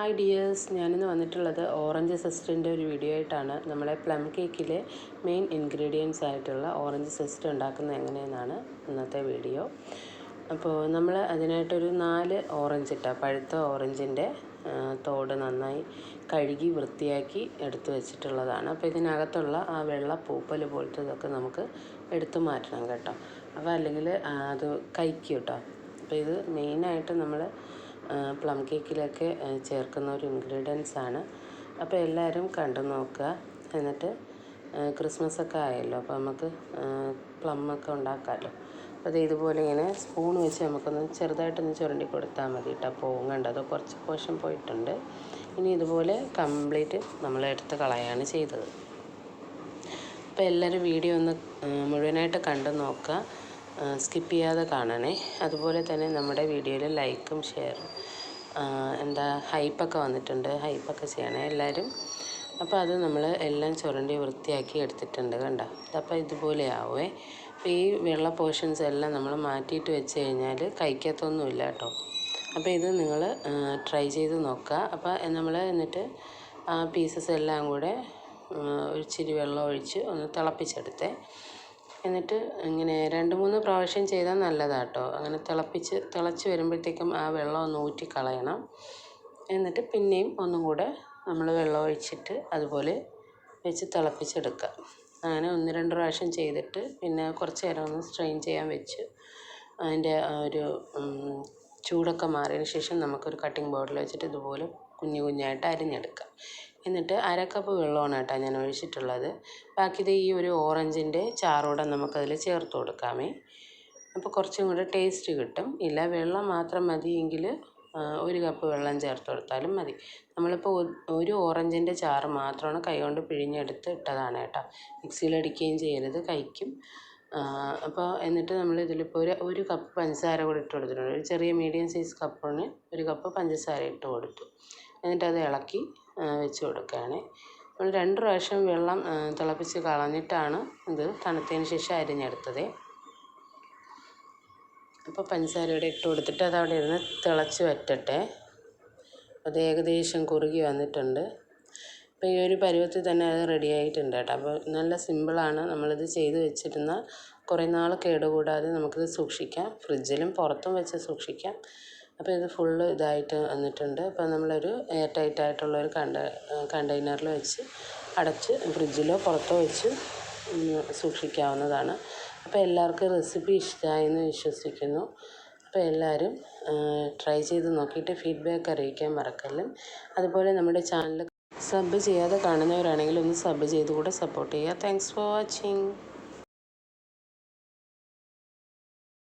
Hi dears ഞാനിന്ന് വന്നിട്ടുള്ളത് orange സെസ്റ്റിന്റെ ഒരു വീഡിയോ ആയിട്ടാണ്. നമ്മളെ പ്ലം കേക്കിലെ മെയിൻ ഇൻഗ്രീഡിയൻസ് ആയിട്ടുള്ള ഓറഞ്ച് സെസ്റ്റ് ഉണ്ടാക്കുന്നത് എങ്ങനെയെന്നാണ് ഇന്നത്തെ വീഡിയോ അപ്പോൾ നമ്മൾ അതിനായിട്ടൊരു നാല് ഓറഞ്ച് ഇട്ട പഴുത്ത ഓറഞ്ചിന്റെ തോട് നന്നായി കഴുകി വൃത്തിയാക്കി എടുത്തു വെച്ചിട്ടുള്ളതാണ്. അപ്പോൾ ഇതിനകത്തുള്ള ആ വെള്ള പൂപ്പൽ പോലത്തതൊക്കെ നമുക്ക് എടുത്തു മാറ്റണം കേട്ടോ. അപ്പോൾ അല്ലെങ്കിൽ അത് കഴിക്കും കേട്ടോ. അപ്പോൾ ഇത് മെയിനായിട്ട് നമ്മൾ പ്ലം കേക്കിലൊക്കെ ചേർക്കുന്ന ഒരു ഇൻഗ്രീഡിയൻസ് ആണ്. അപ്പോൾ എല്ലാവരും കണ്ടു നോക്കുക. എന്നിട്ട് ക്രിസ്മസ് ഒക്കെ ആയല്ലോ അപ്പോൾ നമുക്ക് പ്ലം ഒക്കെ ഉണ്ടാക്കാമല്ലോ അപ്പോൾ അത് ഇതുപോലെ ഇങ്ങനെ സ്പൂൺ വെച്ച് നമുക്കൊന്ന് ചെറുതായിട്ടൊന്ന് ചുരണ്ടി കൊടുത്താൽ മതി കേട്ടോ പോവും കണ്ടത് കുറച്ച് പോഷൻ പോയിട്ടുണ്ട്. ഇനി ഇതുപോലെ കംപ്ലീറ്റ് നമ്മൾ എടുത്ത് കളയാണ് ചെയ്തത്. അപ്പോൾ എല്ലാവരും വീഡിയോ ഒന്ന് മുഴുവനായിട്ട് കണ്ടു നോക്കുക. സ്കിപ്പ് ചെയ്യാതെ കാണണേ. അതുപോലെ തന്നെ നമ്മുടെ വീഡിയോയിൽ ലൈക്കും ഷെയറും എന്താ ഹൈപ്പൊക്കെ വന്നിട്ടുണ്ട്. ഹൈപ്പൊക്കെ ചെയ്യണേ എല്ലാവരും അപ്പോൾ അത് നമ്മൾ എല്ലാം ചുരണ്ടി വൃത്തിയാക്കി എടുത്തിട്ടുണ്ട് കണ്ട? അപ്പോൾ ഇതുപോലെ ആവുമേ അപ്പോൾ ഈ വെള്ള പോർഷൻസ് എല്ലാം നമ്മൾ മാറ്റിയിട്ട് വെച്ച് കഴിഞ്ഞാൽ കഴിക്കത്തൊന്നുമില്ല കേട്ടോ. അപ്പോൾ ഇത് നിങ്ങൾ ട്രൈ ചെയ്ത് നോക്കുക അപ്പോൾ നമ്മൾ എന്നിട്ട് ആ പീസസ് എല്ലാം കൂടെ ഒരിച്ചിരി വെള്ളം ഒഴിച്ച് ഒന്ന് തിളപ്പിച്ചെടുത്തേ. എന്നിട്ട് ഇങ്ങനെ രണ്ട് മൂന്ന് പ്രാവശ്യം ചെയ്താൽ നല്ലതാണ് കേട്ടോ അങ്ങനെ തിളപ്പിച്ച് തിളച്ച് വരുമ്പോഴത്തേക്കും ആ വെള്ളം ഒന്ന് ഊറ്റി കളയണം. എന്നിട്ട് പിന്നെയും ഒന്നും കൂടെ നമ്മൾ വെള്ളം ഒഴിച്ചിട്ട് അതുപോലെ വെച്ച് തിളപ്പിച്ചെടുക്കുക. അങ്ങനെ ഒന്ന് രണ്ട് പ്രാവശ്യം ചെയ്തിട്ട് പിന്നെ കുറച്ച് നേരം ഒന്ന് സ്ട്രെയിൻ ചെയ്യാൻ വെച്ച് അതിന്റെ ഒരു ചൂടൊക്കെ മാറിയതിന് ശേഷം നമുക്കൊരു കട്ടിംഗ് ബോർഡിൽ വെച്ചിട്ട് ഇതുപോലെ കുഞ്ഞു കുഞ്ഞായിട്ട് അരിഞ്ഞെടുക്കാം എന്നിട്ട് അര കപ്പ് വെള്ളമാണ് കേട്ടോ ഞാൻ ഒഴിച്ചിട്ടുള്ളത്. ബാക്കി ഈ ഒരു ഓറഞ്ചിന്റെ ചാറൂടെ നമുക്കതിൽ ചേർത്ത് കൊടുക്കാമേ. അപ്പോൾ കുറച്ചും കൂടെ ടേസ്റ്റ് കിട്ടും. ഇല്ല വെള്ളം മാത്രം മതിയെങ്കിൽ ഒരു കപ്പ് വെള്ളം ചേർത്ത് കൊടുത്താലും മതി. നമ്മളിപ്പോൾ ഒരു ഓറഞ്ചിന്റെ ചാറ് മാത്രമാണ് കൈകൊണ്ട് പിഴിഞ്ഞെടുത്ത് ഇട്ടതാണ് കേട്ടോ. മിക്സിയിലടിക്കുകയും ചെയ്യരുത് കഴിക്കും. അപ്പോൾ എന്നിട്ട് നമ്മൾ ഇതിലിപ്പോൾ ഒരു ഒരു കപ്പ് പഞ്ചസാര കൂടി ഇട്ട് കൊടുത്തിട്ടുണ്ട്. ഒരു ചെറിയ മീഡിയം സൈസ് കപ്പിന് ഒരു കപ്പ് പഞ്ചസാര ഇട്ട് കൊടുത്തു. എന്നിട്ട് ഇളക്കി വെച്ച് കൊടുക്കുകയാണ്. നമ്മൾ രണ്ട് പ്രാവശ്യം വെള്ളം തിളപ്പിച്ച് കളഞ്ഞിട്ടാണ് ഇത് തണുത്തതിന് ശേഷം അരിഞ്ഞെടുത്തത്. അപ്പോൾ പഞ്ചസാര ഇവിടെ ഇട്ട് കൊടുത്തിട്ട് അത് അവിടെ ഇരുന്ന് തിളച്ച് വറ്റട്ടെ. അത് ഏകദേശം കുറുകി വന്നിട്ടുണ്ട്. അപ്പോൾ ഈ ഒരു പരുവത്തിൽ തന്നെ അത് റെഡി ആയിട്ടുണ്ട് കേട്ടോ. അപ്പോൾ നല്ല സിമ്പിളാണ് നമ്മളിത് ചെയ്ത് വെച്ചിരുന്ന കുറേ നാൾ കേടുകൂടാതെ നമുക്കിത് സൂക്ഷിക്കാം. ഫ്രിഡ്ജിലും പുറത്തും വെച്ച് സൂക്ഷിക്കാം. അപ്പോൾ ഇത് ഫുള്ള് ഇതായിട്ട് വന്നിട്ടുണ്ട്. അപ്പോൾ നമ്മളൊരു എയർ ടൈറ്റ് ആയിട്ടുള്ള ഒരു കണ്ട കണ്ടെയ്നറിൽ വെച്ച് അടച്ച് ഫ്രിഡ്ജിലോ പുറത്തോ വെച്ച് സൂക്ഷിക്കാവുന്നതാണ്. അപ്പോൾ എല്ലാവർക്കും റെസിപ്പി ഇഷ്ടമായി എന്ന് വിശ്വസിക്കുന്നു. അപ്പോൾ എല്ലാവരും ട്രൈ ചെയ്ത് നോക്കിയിട്ട് ഫീഡ്ബാക്ക് അറിയിക്കാൻ മറക്കല്ലും. അതുപോലെ നമ്മുടെ ചാനൽ സബ് ചെയ്യാതെ കാണുന്നവരാണെങ്കിൽ ഒന്ന് സബ് ചെയ്ത് കൂടെ സപ്പോർട്ട് ചെയ്യുക. Thanks for watching